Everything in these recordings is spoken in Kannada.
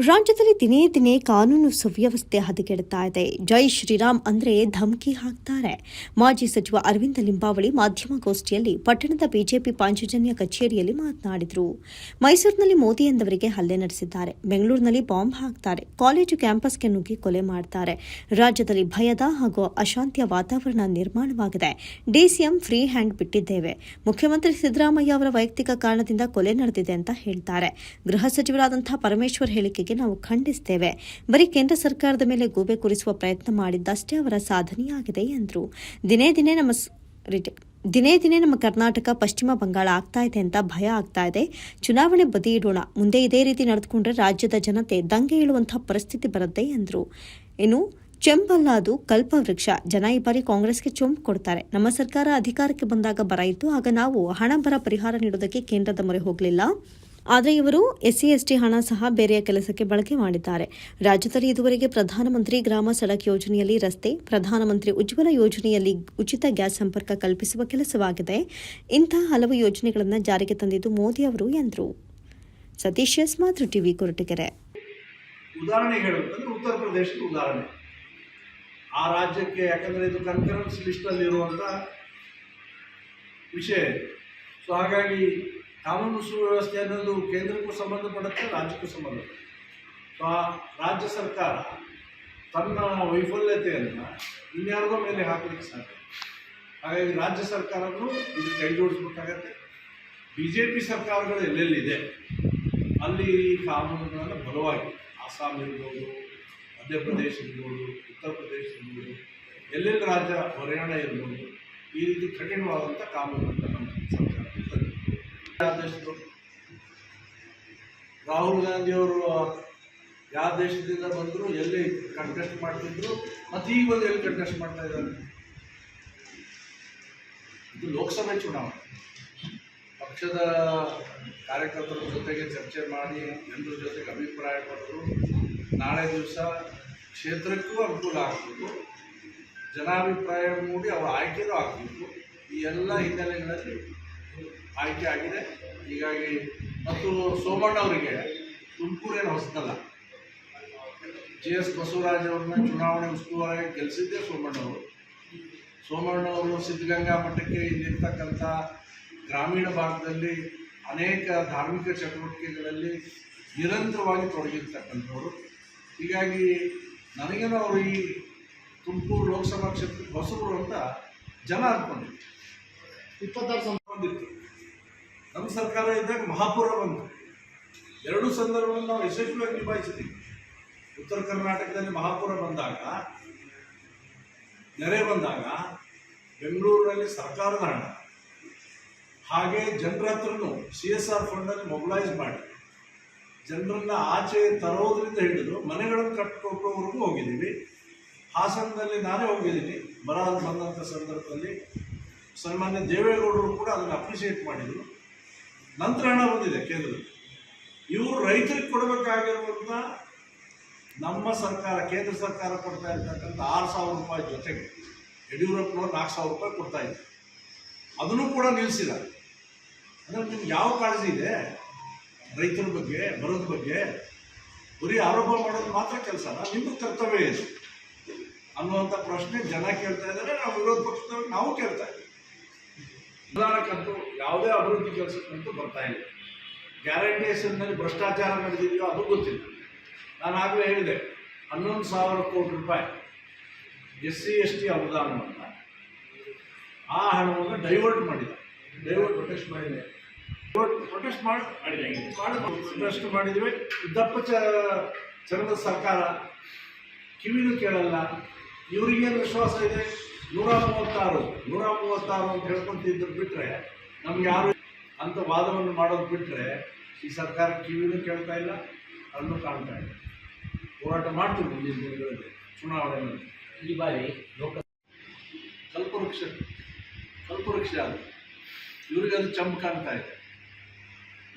ರಾಜ್ಯದಲ್ಲಿ ದಿನೇ ದಿನೇ ಕಾನೂನು ಸುವ್ಯವಸ್ಥೆ ಹದಗೆಡ್ತಾ ಇದೆ. ಜೈ ಶ್ರೀರಾಮ್ ಅಂದ್ರೆ ಧಮಕಿ ಹಾಕ್ತಾರೆ. ಮಾಜಿ ಸಚಿವ ಅರವಿಂದ ಲಿಂಬಾವಳಿ ಮಾಧ್ಯಮಗೋಷ್ಠಿಯಲ್ಲಿ ಪಟ್ಟಣದ ಬಿಜೆಪಿ ಪಾಂಚಜನ್ಯ ಕಚೇರಿಯಲ್ಲಿ ಮಾತನಾಡಿದರು. ಮೈಸೂರಿನಲ್ಲಿ ಮೋದಿ ಎಂದವರಿಗೆ ಹಲ್ಲೆ ನಡೆಸಿದ್ದಾರೆ. ಬೆಂಗಳೂರಿನಲ್ಲಿ ಬಾಂಬ್ ಹಾಕ್ತಾರೆ. ಕಾಲೇಜು ಕ್ಯಾಂಪಸ್ಗೆ ನುಗ್ಗಿ ಕೊಲೆ ಮಾಡ್ತಾರೆ. ರಾಜ್ಯದಲ್ಲಿ ಭಯದ ಹಾಗೂ ಅಶಾಂತಿಯ ವಾತಾವರಣ ನಿರ್ಮಾಣವಾಗಿದೆ. ಡಿಸಿಎಂ ಫ್ರೀ ಹ್ಯಾಂಡ್ ಬಿಟ್ಟಿದ್ದೇವೆ. ಮುಖ್ಯಮಂತ್ರಿ ಸಿದ್ದರಾಮಯ್ಯ ಅವರ ವೈಯಕ್ತಿಕ ಕಾರಣದಿಂದ ಕೊಲೆ ನಡೆದಿದೆ ಅಂತ ಹೇಳ್ತಾರೆ. ಗೃಹ ಸಚಿವರಾದಂತಹ ಪರಮೇಶ್ವರ್ ಹೇಳಿಕೆಗೆ ನಾವು ಖಂಡಿಸ್ತೇವೆ. ಬರೀ ಕೇಂದ್ರ ಸರ್ಕಾರದ ಮೇಲೆ ಗೂಬೆ ಕುರಿಸುವ ಪ್ರಯತ್ನ ಮಾಡಿದ್ದಷ್ಟೇ ಅವರ ಸಾಧನೆಯಾಗಿದೆ ಎಂದರು. ದಿನೇ ದಿನೇ ನಮ್ಮ ದಿನೇ ದಿನೇ ನಮ್ಮ ಕರ್ನಾಟಕ, ಪಶ್ಚಿಮ ಬಂಗಾಳ ಆಗ್ತಾ ಇದೆ ಅಂತ ಭಯ ಆಗ್ತಾ ಇದೆ. ಚುನಾವಣೆ ಬದಿ ಇಡೋಣ, ಮುಂದೆ ಇದೇ ರೀತಿ ನಡೆದುಕೊಂಡ್ರೆ ರಾಜ್ಯದ ಜನತೆ ದಂಗೆ ಏಳುವಂತಹ ಪರಿಸ್ಥಿತಿ ಬರುತ್ತೆ ಎಂದರು. ಇನ್ನು ಚೆಂಬಲ್ಲ ಅದು ಕಲ್ಪವೃಕ್ಷ ಜನ ಈ ಬಾರಿ ಕಾಂಗ್ರೆಸ್ಗೆ ಚೊಂಬು ಕೊಡ್ತಾರೆ. ನಮ್ಮ ಸರ್ಕಾರ ಅಧಿಕಾರಕ್ಕೆ ಬಂದಾಗ ಬರ ಇತ್ತು, ಆಗ ನಾವು ಹಣ ಬರ ಪರಿಹಾರ ನೀಡೋದಕ್ಕೆ ಕೇಂದ್ರದ ಮೊರೆ ಹೋಗಲಿಲ್ಲ. ಆದರೆ ಇವರು ಎಸ್ಸಿ, ಎಸ್ಟಿ ಹಣ ಸಹ ಬೇರೆಯ ಕೆಲಸಕ್ಕೆ ಬಳಕೆ ಮಾಡಿದ್ದಾರೆ. ರಾಜ್ಯದಲ್ಲಿ ಇದುವರೆಗೆ ಪ್ರಧಾನಮಂತ್ರಿ ಗ್ರಾಮ ಸಡಕ್ ಯೋಜನೆಯಲ್ಲಿ ರಸ್ತೆ, ಪ್ರಧಾನಮಂತ್ರಿ ಉಜ್ವಲ ಯೋಜನೆಯಲ್ಲಿ ಉಚಿತ ಗ್ಯಾಸ್ ಸಂಪರ್ಕ ಕಲ್ಪಿಸುವ ಕೆಲಸವಾಗಿದೆ. ಇಂತಹ ಹಲವು ಯೋಜನೆಗಳನ್ನು ಜಾರಿಗೆ ತಂದಿದ್ದು ಮೋದಿ ಅವರು ಎಂದರು. Satish S Matru TV Koratagere. ಉದಾಹರಣೆ ಹೇಳಬೇಕಂದ್ರೆ ಉತ್ತರ ಪ್ರದೇಶದ ಉದಾಹರಣೆ. ಆ ರಾಜ್ಯಕ್ಕೆ ಇದು ಕನ್ಕರೆನ್ಸ್ ಲಿಸ್ಟಲ್ಲಿ ಇರುವಂಥ ವಿಷಯ. ಸೊ ಹಾಗಾಗಿ ಕಾನೂನು ಸುವ್ಯವಸ್ಥೆ ಅನ್ನೋದು ಕೇಂದ್ರಕ್ಕೂ ಸಂಬಂಧಪಡುತ್ತೆ, ರಾಜ್ಯಕ್ಕೂ ಸಂಬಂಧಪಡುತ್ತೆ. ಆ ರಾಜ್ಯ ಸರ್ಕಾರ ತನ್ನ ವೈಫಲ್ಯತೆಯನ್ನು ಇನ್ಯಾರಿಗೋ ಮೇಲೆ ಹಾಕಲಿಕ್ಕೆ ಸಾಧ್ಯ ಹಾಗಾಗಿ ರಾಜ್ಯ ಸರ್ಕಾರಗಳು ಇದು ಕೈ ಜೋಡಿಸ್ಬೇಕಾಗತ್ತೆ. ಬಿ ಜೆ ಪಿ ಸರ್ಕಾರಗಳು ಎಲ್ಲೆಲ್ಲಿದೆ? ಅಲ್ಲಿ ಈ ಕಾನೂನುಗಳನ್ನು ಬಲವಾಗಿ ಅಸ್ಸಾಂ ಇರ್ಬೋದು, ಮಧ್ಯಪ್ರದೇಶ ಇರ್ಬೋದು, ಉತ್ತರ ಪ್ರದೇಶ ಇರ್ಬೋದು, ಎಲ್ಲೆಲ್ಲಿ ರಾಜ್ಯ ಹರಿಯಾಣ ಇರ್ಬೋದು, ಈ ರೀತಿ ಕಠಿಣವಾದಂಥ ಕಾನೂನುಗಳನ್ನು ನಮ್ಮ ಸರ್ಕಾರ. ಯಾವ ರಾಹುಲ್ ರಾಹುಲ್ ಗಾಂಧಿಯವರು ಯಾವ ದೇಶದಿಂದ ಬಂದರು, ಎಲ್ಲಿ ಕಂಟೆಸ್ಟ್ ಮಾಡ್ತಿದ್ರು, ಮತ್ತು ಈಗ ಬಂದು ಎಲ್ಲಿ ಕಂಟೆಸ್ಟ್ ಮಾಡ್ತಾ ಇದ್ದಾರೆ? ಇದು ಲೋಕಸಭೆ ಚುನಾವಣೆ. ಪಕ್ಷದ ಕಾರ್ಯಕರ್ತರ ಜೊತೆಗೆ ಚರ್ಚೆ ಮಾಡಿ, ಜನರ ಜೊತೆಗೆ ಅಭಿಪ್ರಾಯ ಪಟ್ಟರು ನಾಳೆ ದಿವಸ ಕ್ಷೇತ್ರಕ್ಕೂ ಅನುಕೂಲ ಆಗಬೇಕು. ಜನಾಭಿಪ್ರಾಯ ಮೂಡಿ ಅವರ ಆಯ್ಕೆಗೂ ಆಗಬೇಕು. ಈ ಎಲ್ಲ ಹಿನ್ನೆಲೆಗಳಲ್ಲಿ ಆಯ್ಕೆ ಆಗಿದೆ. ಹೀಗಾಗಿ ಮತ್ತು ಸೋಮಣ್ಣ ಅವರಿಗೆ ತುಮಕೂರೇನು ಹೊಸದಲ್ಲ ಜಿ ಎಸ್ ಬಸವರಾಜ್ ಅವ್ರನ್ನ ಚುನಾವಣೆ ಉಸ್ತುವಾರಿ ಗೆಲ್ಲಿಸಿದ್ದೇ ಸೋಮಣ್ಣವರು ಸೋಮಣ್ಣವರು ಸಿದ್ಧಗಂಗಾ ಮಠಕ್ಕೆ ಇಲ್ಲಿರ್ತಕ್ಕಂಥ ಗ್ರಾಮೀಣ ಭಾಗದಲ್ಲಿ ಅನೇಕ ಧಾರ್ಮಿಕ ಚಟುವಟಿಕೆಗಳಲ್ಲಿ ನಿರಂತರವಾಗಿ ತೊಡಗಿರ್ತಕ್ಕಂಥವ್ರು. ಹೀಗಾಗಿ ನನಗೇನೋ ಅವರು ಈ ತುಮಕೂರು ಲೋಕಸಭಾ ಕ್ಷೇತ್ರ ಹೊಸಬರು ಅಂತ ಜನ ಅಂದ್ಕೊಂಡಿದ್ರು ಇಪ್ಪತ್ತಾರು ಸಂದ ಬಂದಿತ್ತು. ನಮ್ಮ ಸರ್ಕಾರ ಇದ್ದಾಗ ಮಹಾಪುರ ಬಂತು. ಎರಡೂ ಸಂದರ್ಭಗಳನ್ನು ನಾವು ಯಶಸ್ವಿಯಾಗಿ ನಿಭಾಯಿಸಿದ್ದೀವಿ ಉತ್ತರ ಕರ್ನಾಟಕದಲ್ಲಿ ಮಹಾಪುರ ಬಂದಾಗ, ನೆರೆ ಬಂದಾಗ, ಬೆಂಗಳೂರಿನಲ್ಲಿ ಸರ್ಕಾರದ ಹಣ. ಹಾಗೆ ಜನರ ಹತ್ರನೂ ಸಿ ಎಸ್ ಆರ್ ಫಂಡಲ್ಲಿ ಮೊಬಿಲೈಸ್ ಮಾಡಿ, ಜನರನ್ನ ಆಚೆ ತರೋದ್ರಿಂದ ಹಿಡಿದು ಮನೆಗಳನ್ನು ಕಟ್ಟಿಕೊಟ್ಟೋವರೆಗೂ ಹೋಗಿದ್ದೀವಿ. ಹಾಸನದಲ್ಲಿ ನಾನೇ ಹೋಗಿದ್ದೀನಿ. ಬರ ಬಂದಂಥ ಸಂದರ್ಭದಲ್ಲಿ. ಸನ್ಮಾನ್ಯ ದೇವೇಗೌಡರು ಕೂಡ ಅದನ್ನು ಅಪ್ರಿಷಿಯೇಟ್ ಮಾಡಿದರು. ನಂತರ ಹಣ ಬಂದಿದೆ ಕೇಂದ್ರದಲ್ಲಿ. ಇವರು ರೈತರಿಗೆ ಕೊಡಬೇಕಾಗಿರುವಂಥ ನಮ್ಮ ಸರ್ಕಾರ, ಕೇಂದ್ರ ಸರ್ಕಾರ ಕೊಡ್ತಾ ಇರ್ತಕ್ಕಂಥ ಆರು ಸಾವಿರ ರೂಪಾಯಿ ಜೊತೆಗೆ ಯಡಿಯೂರಪ್ಪನವ್ರು ನಾಲ್ಕು ಸಾವಿರ ರೂಪಾಯಿ ಕೊಡ್ತಾ ಇದ್ದಾರೆ ಅದನ್ನು ಕೂಡ ನಿಲ್ಲಿಸಿದ್ದಾರೆ ಅಂದರೆ ನಿಮ್ಗೆ ಯಾವ ಕಾಳಜಿ ಇದೆ? ರೈತರ ಬಗ್ಗೆ ಬರೋದ್ರ ಬಗ್ಗೆ? ಬರೀ ಆರೋಪ ಮಾಡೋದು ಮಾತ್ರ ಕೆಲಸ ನಿಮ್ಮ ಕರ್ತವ್ಯ ಏನು? ಅನ್ನುವಂಥ ಪ್ರಶ್ನೆ ಜನ ಕೇಳ್ತಾ ಇದ್ದಾರೆ, ನಾವು ವಿರೋಧ ಪಕ್ಷದವ್ರು ನಾವು ಕೇಳ್ತಾ ಇದ್ದೀವಿ. ನಿಧಾನಕ್ಕಂತೂ ಯಾವುದೇ ಅಭಿವೃದ್ಧಿ ಕೆಲಸಕ್ಕಂತೂ ಬರ್ತಾ ಇಲ್ಲ. ಗ್ಯಾರಂಟಿ ಹೆಸರಿನಲ್ಲಿ ಭ್ರಷ್ಟಾಚಾರ ನಡೆದಿದೆಯೋ ಅದು ಗೊತ್ತಿಲ್ಲ. ನಾನು ಆಗಲೇ ಹೇಳಿದೆ, ಹನ್ನೊಂದು ಸಾವಿರ ಕೋಟಿ ರೂಪಾಯಿ ಎಸ್ ಸಿ ಎಸ್ ಟಿ ಅನುದಾನವನ್ನು ಆ ಹಣವನ್ನು ಡೈವರ್ಟ್ ಮಾಡಿದ. ಡೈವರ್ಟ್ ಪ್ರೊಟೆಸ್ಟ್ ಮಾಡಿದೆ. ಡೈವರ್ಟ್ ಪ್ರೊಟೆಸ್ಟ್ ಮಾಡಿ ಪ್ರೊಟೆಸ್ಟ್ ಮಾಡಿದ್ವಿ. ಉದ್ದಪ್ಪ ಚ ಚರಣದ ಸರ್ಕಾರ ಕಿವಿನೂ ಕೇಳಲ್ಲ. ಇವರಿಗೇನು ವಿಶ್ವಾಸ ಇದೆ? ನೂರ ಮೂವತ್ತಾರು ನೂರ ಮೂವತ್ತಾರು ಅಂತ ಹೇಳ್ಕೊಂತಿದ್ರು ಬಿಟ್ಟರೆ ನಮ್ಗೆ ಯಾರು ಅಂತ ವಾದವನ್ನು ಮಾಡೋದು ಬಿಟ್ಟರೆ ಈ ಸರ್ಕಾರ ಕಿವಿನೂ ಕೇಳ್ತಾ ಇಲ್ಲ ಕಣ್ಣು ಕಾಣ್ತಾ ಇಲ್ಲ. ಹೋರಾಟ ಮಾಡ್ತೀವಿ ಮುಂದಿನ ದಿನಗಳಲ್ಲಿ ಚುನಾವಣೆಯಲ್ಲಿ. ಈ ಬಾರಿ ಲೋಕ ಕಲ್ಪವೃಕ್ಷ ಕಲ್ಪವೃಕ್ಷ ಅದು. ಇವ್ರಿಗೆ ಅದು ಚಂಪ್ ಕಾಣ್ತಾ ಇದೆ.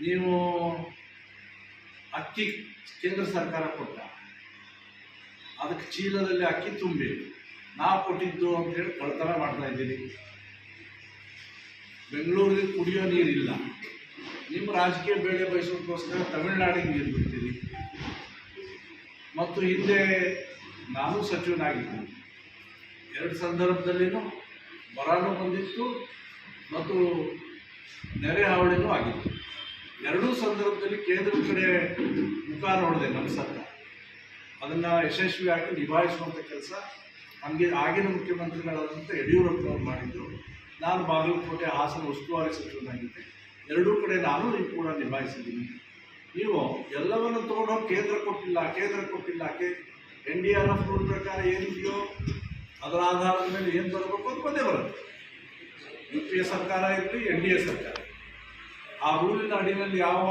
ನೀವು ಅಕ್ಕಿ ಕೇಂದ್ರ ಸರ್ಕಾರ ಕೊಟ್ಟ ಅದಕ್ಕೆ ಚೀಲದಲ್ಲಿ ಅಕ್ಕಿ ತುಂಬಿ ನಾವು ಕೊಟ್ಟಿದ್ದು ಅಂತ ಹೇಳಿ ಕಳ್ತನ ಮಾಡ್ತಾ ಇದ್ದೀರಿ ಬೆಂಗಳೂರಿಗೆ ಕುಡಿಯೋ ನೀರಿಲ್ಲ. ನಿಮ್ಮ ರಾಜಕೀಯ ಬೇಳೆ ಬಯಸೋದಕ್ಕೋಸ್ಕರ ತಮಿಳ್ನಾಡಿಗೆ ನೀರು ಬಿಡ್ತೀರಿ ಮತ್ತು ಹಿಂದೆ ನಾನು ಸಚಿವನಾಗಿದ್ದೆ. ಎರಡು ಸಂದರ್ಭದಲ್ಲಿನೂ ಬರಾನು ಬಂದಿತ್ತು ಮತ್ತು ನೆರೆ ಹಾವಳಿನೂ ಆಗಿತ್ತು. ಎರಡೂ ಸಂದರ್ಭದಲ್ಲಿ ಕೇಂದ್ರದ ಕಡೆ ಮುಖ ನೋಡಿದೆ ನಮ್ಮ ಸರ್ಕಾರ. ಅದನ್ನು ಯಶಸ್ವಿಯಾಗಿ ನಿಭಾಯಿಸುವಂಥ ಕೆಲಸ ಹಂಗೆ ಆಗಿನ ಮುಖ್ಯಮಂತ್ರಿಗಳಾದಂಥ ಯಡಿಯೂರಪ್ಪನವ್ರು ಮಾಡಿದ್ದು ನಾನು ಬಾಗಲಕೋಟೆ ಹಾಸನ ಉಸ್ತುವಾರಿ ಸಚಿವನಾಗಿದ್ದೆ. ಎರಡೂ ಕಡೆ ನಾನು ಈ ಕೂಡ ನಿಭಾಯಿಸಿದ್ದೀನಿ. ನೀವು ಎಲ್ಲವನ್ನು ತೊಗೊಂಡೋಗಿ ಕೇಂದ್ರ ಕೊಟ್ಟಿಲ್ಲ ಕೇಂದ್ರ ಕೊಟ್ಟಿಲ್ಲ N D R F rule ಪ್ರಕಾರ ಏನಿದೆಯೋ ಅದರ ಆಧಾರದ ಮೇಲೆ ಏನು ಬರಬೇಕು ಅಂತ ಬಂದೇ ಬರುತ್ತೆ. ಯು ಪಿ ಎ ಸರ್ಕಾರ ಇರಲಿ, ಎನ್ ಡಿ ಎ ಸರ್ಕಾರ. ಆ ರೂಲಿನ ಅಡಿಯಲ್ಲಿ ಯಾವ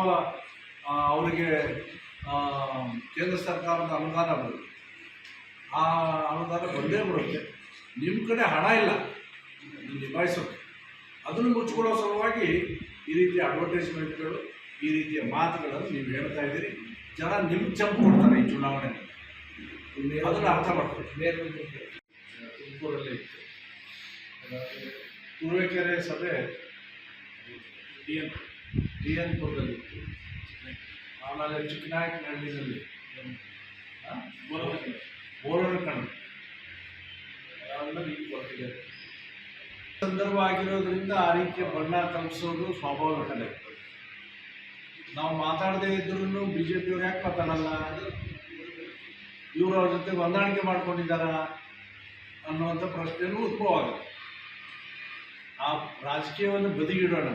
ಅವರಿಗೆ ಕೇಂದ್ರ ಸರ್ಕಾರದ ಅನುದಾನ ಬರುತ್ತೆ. ಆ ಅನುದಾನ ಬಂದೇ ಬರುತ್ತೆ. ನಿಮ್ಮ ಕಡೆ ಹಣ ಇಲ್ಲ. ನಿಭಾಯಿಸೋದು ಅದನ್ನು ಮುಚ್ಚಿಕೊಳ್ಳೋ ಸಲುವಾಗಿ ಈ ರೀತಿಯ ಅಡ್ವರ್ಟೈಸ್ಮೆಂಟ್ಗಳು ಈ ರೀತಿಯ ಮಾತುಗಳನ್ನು ನೀವು ಹೇಳ್ತಾ ಇದ್ದೀರಿ. ಜನ ನಿಮ್ಮ ಚಂಪು ಕೊಡ್ತಾರೆ ಈ ಚುನಾವಣೆಯಲ್ಲಿ ಅದನ್ನು ಅರ್ಥ ಮಾಡ್ಕೊಳ್ಳಿ. ತುಮಕೂರಲ್ಲಿ ತುರುವೇಕೆರೆ ಸಭೆ ಡಿ ಎನ್ ಡಿ ಎನ್ ಪುರದಲ್ಲಿ ಆಮೇಲೆ ಚಿಕ್ಕನಾಯಕನಹಳ್ಳಿನಲ್ಲಿ ಬೋರನ ಕಣ್ಣು. ನಿಮಗೆ ಗೊತ್ತಿದೆ. ಸಂದರ್ಭ ಆಗಿರೋದ್ರಿಂದ ಆ ರೀತಿಯ ಬಣ್ಣ ಕಲ್ಪಿಸೋದು ಸ್ವಾಭಾವಿಕನೇ. ನಾವು ಮಾತಾಡದೇ ಇದ್ರೂ ಬಿ ಜೆ ಪಿಯವ್ರು ಯಾಕೆ ಮಾತಾಡಲ್ಲ? ಇವರು ಅವ್ರ ಜೊತೆ ಹೊಂದಾಣಿಕೆ ಮಾಡ್ಕೊಂಡಿದ್ದಾರ ಅನ್ನುವಂಥ ಪ್ರಶ್ನೆಯೂ ಉದ್ಭವ ಆಗುತ್ತೆ. ಆ ರಾಜಕೀಯವನ್ನು ಬದಿಗಿಡೋಣ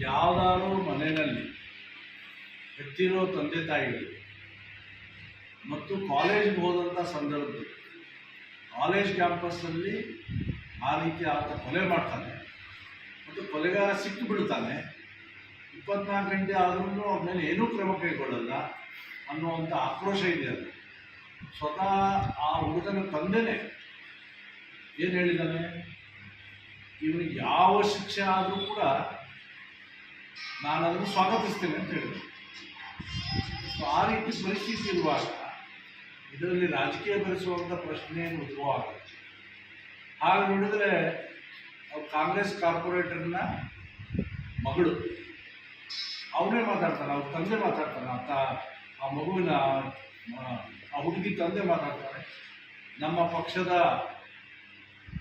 ಯಾವ್ದಾದ್ರು ಮನೆಯಲ್ಲಿ ಹೆಚ್ಚಿರೋ ತಂದೆ ತಾಯಿಗಳು ಮತ್ತು ಕಾಲೇಜ್ಗೆ ಹೋದಂಥ ಸಂದರ್ಭದಲ್ಲಿ ಕಾಲೇಜ್ ಕ್ಯಾಂಪಸ್ಸಲ್ಲಿ ಆ ರೀತಿ ಆತ ಕೊಲೆ ಮಾಡ್ತಾನೆ. ಮತ್ತು ಕೊಲೆಗಾರ ಸಿಕ್ಕು ಬಿಡ್ತಾನೆ ಇಪ್ಪತ್ನಾಲ್ಕು ಗಂಟೆ ಆದ್ರೂ ಅವ್ರ ಮೇಲೆ ಏನೂ ಕ್ರಮ ಕೈಗೊಳ್ಳಲ್ಲ ಅನ್ನುವಂಥ ಆಕ್ರೋಶ ಇದೆ ಅದು ಸ್ವತಃ ಆ ಹುಡುಗನ ತಂದೆನೇ ಏನು ಹೇಳಿದ್ದಾನೆ ಇವನು ಯಾವ ಶಿಕ್ಷೆ ಆದರೂ ಕೂಡ ನಾನು ಅದನ್ನು ಸ್ವಾಗತಿಸ್ತೇನೆ ಅಂತ ಹೇಳಿದೆ ಆ ರೀತಿ ಪರಿಸ್ಥಿತಿ ಇರುವಾಗ ಇದರಲ್ಲಿ ರಾಜಕೀಯ ಬೆರೆಸುವಂಥ ಪ್ರಶ್ನೆ ಉದ್ಭವ ಆಗುತ್ತೆ ಹಾಗೆ ನೋಡಿದರೆ ಕಾಂಗ್ರೆಸ್ ಕಾರ್ಪೊರೇಟರ್ನ ಮಗಳು ಅವನೇ ಮಾತಾಡ್ತಾನೆ ಅವ್ರ ತಂದೆ ಮಾತಾಡ್ತಾನೆ ಅಂತ ಆ ಮಗುವಿನ ಆ, ಆ ಹುಡುಗಿ ತಂದೆ ಮಾತಾಡ್ತಾರೆ ನಮ್ಮ ಪಕ್ಷದ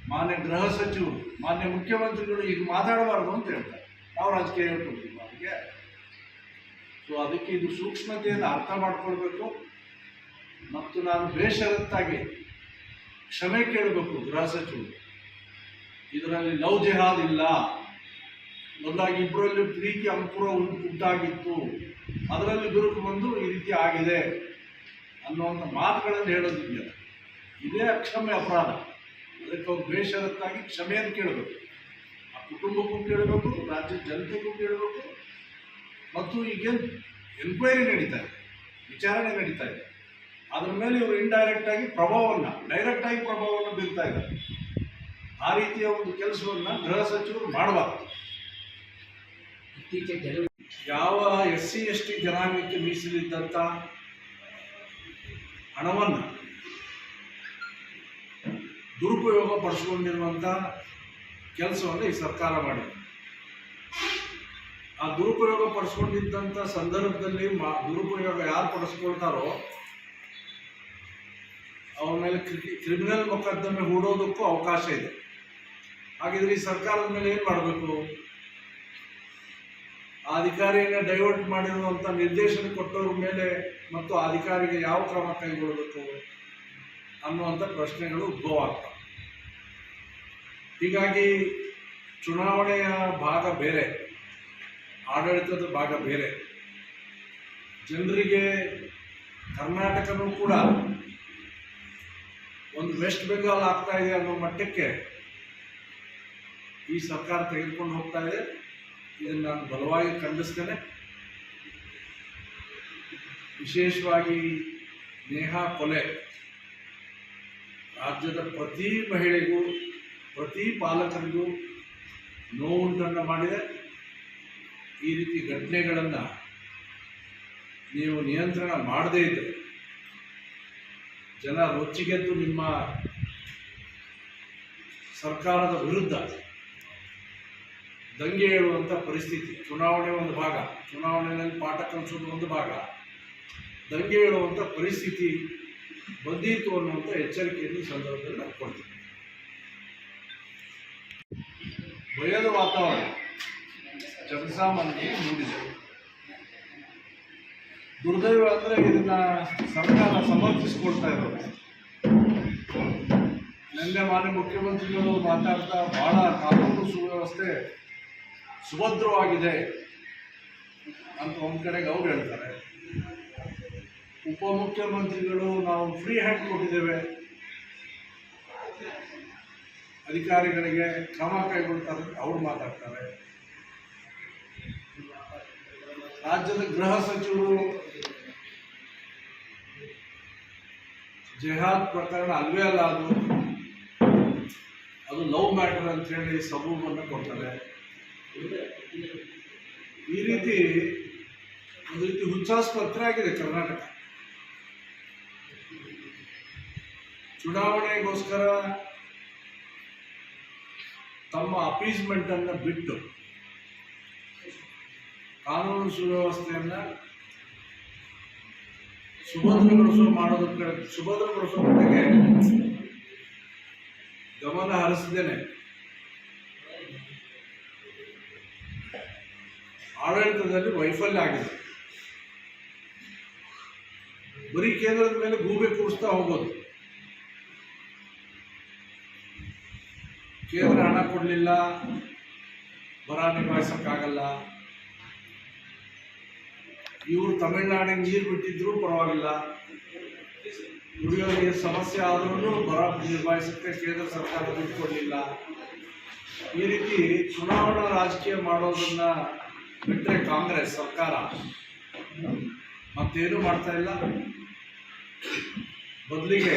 ಮಾನ್ಯ ಗೃಹ ಸಚಿವರು ಮಾನ್ಯ ಮುಖ್ಯಮಂತ್ರಿಗಳು ಈಗ ಮಾತಾಡಬಾರ್ದು ಅಂತ ಹೇಳ್ತಾರೆ. ನಾವು ರಾಜಕೀಯ ಹೇಳ್ಕೊಡ್ತೀವಿ ಅವರಿಗೆ? ಸೊ ಅದಕ್ಕೆ ಇದು ಸೂಕ್ಷ್ಮತೆಯನ್ನು ಅರ್ಥ ಮಾಡ್ಕೊಳ್ಬೇಕು. ಮತ್ತು ನಾನು ಬೇಷರತ್ತಾಗಿ ಕ್ಷಮೆ ಕೇಳಬೇಕು ಗೃಹ ಸಚಿವರು ಇದರಲ್ಲಿ ಲವ್ ಜೆಹಾದ್ ಇಲ್ಲ. ಒಂದಾಗಿ ಇಬ್ಬರಲ್ಲಿ ಪ್ರೀತಿ ಅಂಕುರ ಉಂಟಾಗಿತ್ತು. ಅದರಲ್ಲಿ ಬಿರುಕು ಬಂದು ಈ ರೀತಿ ಆಗಿದೆ ಅನ್ನುವಂಥ ಮಾತುಗಳನ್ನು ಹೇಳೋದಿದೆಯಲ್ಲ ಇದೇ ಅಕ್ಷಮ್ಯ ಅಪರಾಧ. ಅದಕ್ಕೆ ಅವ್ರು ಬೇಷರತ್ತಾಗಿ ಕ್ಷಮೆಯನ್ನು ಕೇಳಬೇಕು. ಆ ಕುಟುಂಬಕ್ಕೂ ಕೇಳಬೇಕು ರಾಜ್ಯ ಜನತೆಗೂ ಕೇಳಬೇಕು. ಮತ್ತು ಈಗೇನು ಎನ್ಕ್ವೈರಿ ನಡೀತಾ ಇದೆ, ವಿಚಾರಣೆ ನಡೀತಾ ಇದೆ. ಅದ್ರ ಮೇಲೆ ಇವರು ಇಂಡೈರೆಕ್ಟ್ ಆಗಿ ಪ್ರಭಾವವನ್ನು ಡೈರೆಕ್ಟ್ ಆಗಿ ಪ್ರಭಾವವನ್ನು ಬೀರ್ತಾ ಇದ್ದಾರೆ. ಆ ರೀತಿಯ ಒಂದು ಕೆಲಸವನ್ನು ಗೃಹ ಸಚಿವರು ಮಾಡಬಾರ್ದು. ಇತ್ತೀಚೆಗೆ ಯಾವ ಎಸ್ ಸಿ ಎಸ್ ಟಿ ಜನಾಂಗಕ್ಕೆ ಮೀಸಲಿದ್ದಂಥ ಹಣವನ್ನು ದುರುಪಯೋಗ ಪಡಿಸ್ಕೊಂಡಿರುವಂಥ ಕೆಲಸವನ್ನು ಈ ಸರ್ಕಾರ ಮಾಡಿದೆ. ಆ ದುರುಪಯೋಗ ಪಡಿಸ್ಕೊಂಡಿದ್ದಂಥ ಸಂದರ್ಭದಲ್ಲಿ ಮಾ ದುರುಪಯೋಗ ಯಾರು ಪಡಿಸ್ಕೊಳ್ತಾರೋ ಅವ್ರ ಮೇಲೆ ಕ್ರಿ- ಕ್ರಿಮಿನಲ್ ಮೊಕದ್ದಮೆ ಹೂಡೋದಕ್ಕೂ ಅವಕಾಶ ಇದೆ. ಹಾಗಿದ್ರೆ ಈ ಸರ್ಕಾರದ ಮೇಲೆ ಏನು ಮಾಡಬೇಕು? ಆ ಅಧಿಕಾರಿಯನ್ನು ಡೈವರ್ಟ್ ಮಾಡಿರುವಂಥ ನಿರ್ದೇಶನ ಕೊಟ್ಟವ್ರ ಮೇಲೆ ಮತ್ತು ಅಧಿಕಾರಿಗೆ ಯಾವ ಕ್ರಮ ಕೈಗೊಳ್ಳಬೇಕು ಅನ್ನುವಂಥ ಪ್ರಶ್ನೆಗಳು ಉದ್ಭವ ಆಗ್ತವೆ. ಹೀಗಾಗಿ ಚುನಾವಣೆಯ ಭಾಗ ಬೇರೆ, ಆಡಳಿತದ ಭಾಗ ಬೇರೆ. ಜನರಿಗೆ ಕರ್ನಾಟಕನೂ ಕೂಡ ಒಂದು ವೆಸ್ಟ್ ಬೆಂಗಾಲ್ ಆಗ್ತಾ ಇದೆ ಅನ್ನೋ ಮಟ್ಟಕ್ಕೆ ಈ ಸರ್ಕಾರ ತೆಗೆದುಕೊಂಡು ಹೋಗ್ತಾ ಇದೆ. ಇದನ್ನು ನಾನು ಬಲವಾಗಿ ಖಂಡಿಸ್ತೇನೆ. ವಿಶೇಷವಾಗಿ ನೇಹಾ ಕೊಲೆ ರಾಜ್ಯದ ಪ್ರತಿ ಮಹಿಳೆಗೂ, ಪ್ರತಿ ಪಾಲಕರಿಗೂ ನೋವುಂಟನ್ನು ಮಾಡಿದೆ. ಈ ರೀತಿ ಘಟನೆಗಳನ್ನು ನೀವು ನಿಯಂತ್ರಣ ಮಾಡದೇ ಇದ್ದರೆ ಜನ ರೊಚ್ಚಿಗೆದ್ದು ನಿಮ್ಮ ಸರ್ಕಾರದ ವಿರುದ್ಧ ದಂಗೆ ಹೇಳುವಂಥ ಪರಿಸ್ಥಿತಿ. ಚುನಾವಣೆ ಒಂದು ಭಾಗ. ಚುನಾವಣೆಯಲ್ಲಿ ಪಾಠ ಕಲಿಸೋದು ಒಂದು ಭಾಗ. ದಂಗೆ ಹೇಳುವಂಥ ಪರಿಸ್ಥಿತಿ ಬಂದಿತ್ತು ಅನ್ನುವಂಥ ಎಚ್ಚರಿಕೆಯನ್ನು ಸಂದರ್ಭದಲ್ಲಿ ನಾವು ಕೊಡ್ತೀವಿ. ಭಯದ ವಾತಾವರಣ. ಜನಸಾಮಾನ್ಯ ಮೂಡಿದೆ. ದುರ್ದೈವ ಅಂದರೆ ಇದನ್ನ ಸರ್ಕಾರ ಸಮರ್ಥಿಸ್ಕೊಳ್ತಾ ಇರೋದು. ನಿನ್ನೆ ಮಾನ್ಯ ಮುಖ್ಯಮಂತ್ರಿಗಳು ಮಾತಾಡ್ತಾ ಬಹಳ ಕಾನೂನು ಸುವ್ಯವಸ್ಥೆ ಸುಭದ್ರವಾಗಿದೆ ಅಂತ ಒಂದು ಕಡೆಗೆ ಅವ್ರು ಹೇಳ್ತಾರೆ. ಉಪಮುಖ್ಯಮಂತ್ರಿಗಳು ನಾವು ಫ್ರೀ ಹ್ಯಾಂಡ್ ಕೊಟ್ಟಿದ್ದೇವೆ. ಅಧಿಕಾರಿಗಳಿಗೆ ಕ್ರಮ ಕೈಗೊಳ್ತಾರೆ ಅವ್ರು ಮಾತಾಡ್ತಾರೆ. ರಾಜ್ಯದ ಗೃಹ ಸಚಿವರು ಜೆಹಾದ್ ಪ್ರಕರಣ ಅಲ್ವೇ ಅಲ್ಲ ಅದು. ಅದು ಲವ್ ಮ್ಯಾಟರ್ ಅಂತ ಹೇಳಿ ಸಬೂಬನ್ನು ಕೊಡ್ತಾರೆ. ಈ ರೀತಿ ಒಂದು ರೀತಿ ಹುಚ್ಚಾಸ್ಪತ್ರೆ ಆಗಿದೆ ಕರ್ನಾಟಕ. ಚುನಾವಣೆಗೋಸ್ಕರ ತಮ್ಮ ಅಪೀಸ್ಮೆಂಟನ್ನು ಬಿಟ್ಟು ಕಾನೂನು ಸುವ್ಯವಸ್ಥೆಯನ್ನು ಸುಭದ್ರಗೊಳಿಸುವ ಮಾಡೋದಕ್ಕೆ ಸುಭದ್ರಗೊಳಿಸುವ ಕಡೆಗೆ ಗಮನ ಹರಿಸಿದ್ದೇನೆ ಆಡಳಿತದಲ್ಲಿ ವೈಫಲ್ಯ ಆಗಿದೆ. ಬರೀ ಕೇಂದ್ರದ ಮೇಲೆ ಗೂಬೆ ಕೂರಿಸ್ತಾ ಹೋಗೋದು. ಕೇಂದ್ರ ಹಣ ಕೊಡಲಿಲ್ಲ, ಬರ ನಿಭಾಯಿಸಕ್ಕಾಗಲ್ಲ. ಇವರು ತಮಿಳ್ನಾಡಿಗೆ ನೀರು ಬಿಟ್ಟಿದ್ರು ಪರವಾಗಿಲ್ಲ. ದುಡಿಯೋರಿಗೆ ಸಮಸ್ಯೆ ಆದ್ರೂ ಬರ ನಿರ್ವಹಿಸಕ್ಕೆ ಕೇಂದ್ರ ಸರ್ಕಾರ ದುಡ್ಡು ಕೊಡಲಿಲ್ಲ. ಈ ರೀತಿ ಚುನಾವಣಾ ರಾಜಕೀಯ ಮಾಡೋದನ್ನ ಬಿಟ್ಟರೆ ಕಾಂಗ್ರೆಸ್ ಸರ್ಕಾರ ಮತ್ತೇನು ಮಾಡ್ತಾ ಇಲ್ಲ. ಬದಲಿಗೆ